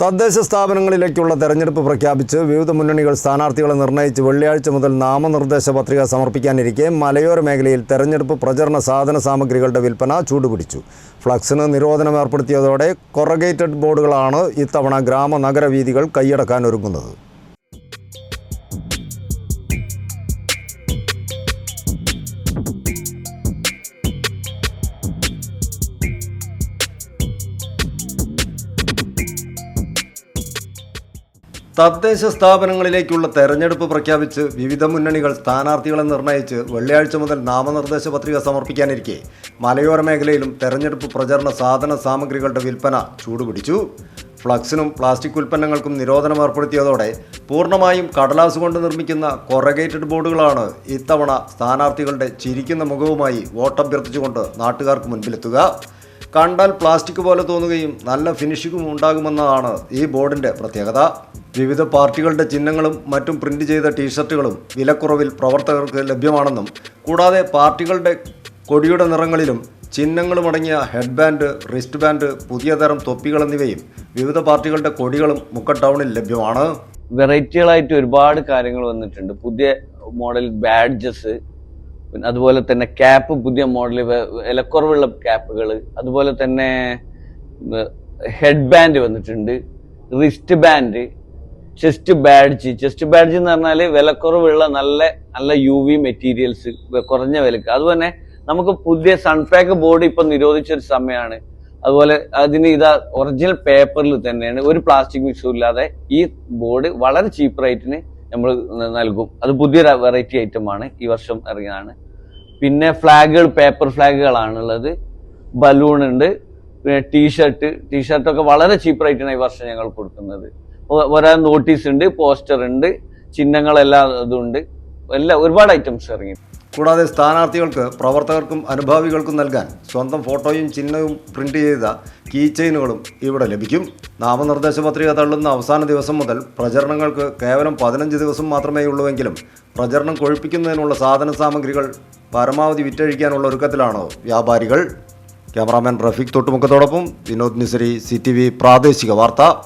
തദ്ദേശ സ്ഥാപനങ്ങളിലേക്കുള്ള തെരഞ്ഞെടുപ്പ് പ്രഖ്യാപിച്ച് വിവിധ മുന്നണികൾ സ്ഥാനാർത്ഥികളെ നിർണയിച്ച് വെള്ളിയാഴ്ച മുതൽ നാമനിർദ്ദേശ പത്രിക സമർപ്പിക്കാനിരിക്കെ മലയോര മേഖലയിൽ തെരഞ്ഞെടുപ്പ് പ്രചരണ സാധന സാമഗ്രികളുടെ വിൽപ്പന ചൂടുപിടിച്ചു. ഫ്ലക്സിന് നിരോധനം ഏർപ്പെടുത്തിയതോടെ കൊറഗേറ്റഡ് ബോർഡുകളാണ് ഇത്തവണ ഗ്രാമ നഗര വീതികൾ കൈയടക്കാനൊരുങ്ങുന്നത് തദ്ദേശ സ്ഥാപനങ്ങളിലേക്കുള്ള തെരഞ്ഞെടുപ്പ് പ്രഖ്യാപിച്ച് വിവിധ മുന്നണികൾ സ്ഥാനാർത്ഥികളെ നിർണയിച്ച് വെള്ളിയാഴ്ച മുതൽ നാമനിർദ്ദേശ പത്രിക സമർപ്പിക്കാനിരിക്കെ. മലയോര മേഖലയിലും തെരഞ്ഞെടുപ്പ് പ്രചരണ സാധന സാമഗ്രികളുടെ വിൽപ്പന ചൂടുപിടിച്ചു. ഫ്ലക്സിനും പ്ലാസ്റ്റിക് ഉൽപ്പന്നങ്ങൾക്കും നിരോധനം ഏർപ്പെടുത്തിയതോടെ പൂർണമായും കടലാസ് കൊണ്ട് നിർമ്മിക്കുന്ന കൊറഗേറ്റഡ് ബോർഡുകളാണ് ഇത്തവണ സ്ഥാനാർത്ഥികളുടെ ചിരിക്കുന്ന മുഖവുമായി വോട്ടഭ്യർത്ഥിച്ചുകൊണ്ട് നാട്ടുകാർക്ക് മുൻപിലെത്തുക. കണ്ടാൽ പ്ലാസ്റ്റിക് പോലെ തോന്നുകയും നല്ല ഫിനിഷിങ്ങും ഉണ്ടാകുമെന്നതാണ് ഈ ബോർഡിന്റെ പ്രത്യേകത. വിവിധ പാർട്ടികളുടെ ചിഹ്നങ്ങളും മറ്റും പ്രിന്റ് ചെയ്ത ടീഷർട്ടുകളും വിലക്കുറവിൽ പ്രവർത്തകർക്ക് ലഭ്യമാണെന്നും കൂടാതെ പാർട്ടികളുടെ കൊടിയുടെ നിറങ്ങളിലും ചിഹ്നങ്ങളുമടങ്ങിയ ഹെഡ് ബാൻഡ് റിസ്റ്റ് ബാൻഡ് പുതിയ തരം തൊപ്പികൾ എന്നിവയും വിവിധ പാർട്ടികളുടെ കൊടികളും മുക്ക ടൗണിൽ ലഭ്യമാണ്. വെറൈറ്റികളായിട്ട് ഒരുപാട് കാര്യങ്ങൾ വന്നിട്ടുണ്ട്. പുതിയ മോഡൽ ബാഡ്ജസ് പിന്നെ അതുപോലെ തന്നെ ക്യാപ്പ് പുതിയ മോഡൽ വിലക്കുറവുള്ള ക്യാപ്പുകൾ അതുപോലെ തന്നെ ഹെഡ് ബാൻഡ് വന്നിട്ടുണ്ട് wrist band chest badge chest badge എന്ന് പറഞ്ഞാൽ വിലക്കുറവുള്ള നല്ല നല്ല യു വി മെറ്റീരിയൽസ് കുറഞ്ഞ വിലക്ക്. അതുപോലെ നമുക്ക് പുതിയ സൺപാക്ക് ബോർഡ് ഇപ്പൊ നിരോധിച്ച ഒരു സമയമാണ് അതുപോലെ അതിന് ഇതാ ഒറിജിനൽ പേപ്പറിൽ തന്നെയാണ്. ഒരു പ്ലാസ്റ്റിക് മിക്സും ഇല്ലാതെ ഈ ബോർഡ് വളരെ ചീപ്പ് റേറ്റിന് നമ്മൾ നൽകും. അത് പുതിയൊരു വെറൈറ്റി ഐറ്റം ആണ്. ഈ വർഷം ഇറങ്ങിയതാണ്. പിന്നെ ഫ്ലാഗുകൾ പേപ്പർ ഫ്ലാഗുകളാണുള്ളത്. ബലൂൺ ഉണ്ട്. പിന്നെ ടീഷർട്ട് ടീഷർട്ടൊക്കെ വളരെ ചീപ്പ് റേറ്റിനാണ് ഈ വർഷം ഞങ്ങൾ കൊടുക്കുന്നത്. ഒരാൾ നോട്ടീസ് ഉണ്ട് പോസ്റ്റർ ഉണ്ട്. ചിഹ്നങ്ങളെല്ലാം ഇതുണ്ട് എല്ലാം ഒരുപാട് ഐറ്റംസ് ഇറങ്ങി. കൂടാതെ സ്ഥാനാർത്ഥികൾക്ക് പ്രവർത്തകർക്കും അനുഭാവികൾക്കും നൽകാൻ സ്വന്തം ഫോട്ടോയും ചിഹ്നവും പ്രിന്റ് ചെയ്ത കീ ചെയിനുകളും ഇവിടെ ലഭിക്കും. നാമനിർദ്ദേശ പത്രിക തള്ളുന്ന അവസാന ദിവസം മുതൽ പ്രചരണങ്ങൾക്ക് കേവലം പതിനഞ്ച് ദിവസം മാത്രമേ ഉള്ളൂവെങ്കിലും പ്രചരണം കൊഴിപ്പിക്കുന്നതിനുള്ള സാധന സാമഗ്രികൾ പരമാവധി വിറ്റഴിക്കാനുള്ള ഒരുക്കത്തിലാണ് വ്യാപാരികൾ? ക്യാമറാമാൻ റഫീഖ് തൊട്ടുമുക്കത്തോടൊപ്പം വിനോദ് നിസരി സി പ്രാദേശിക വാർത്ത.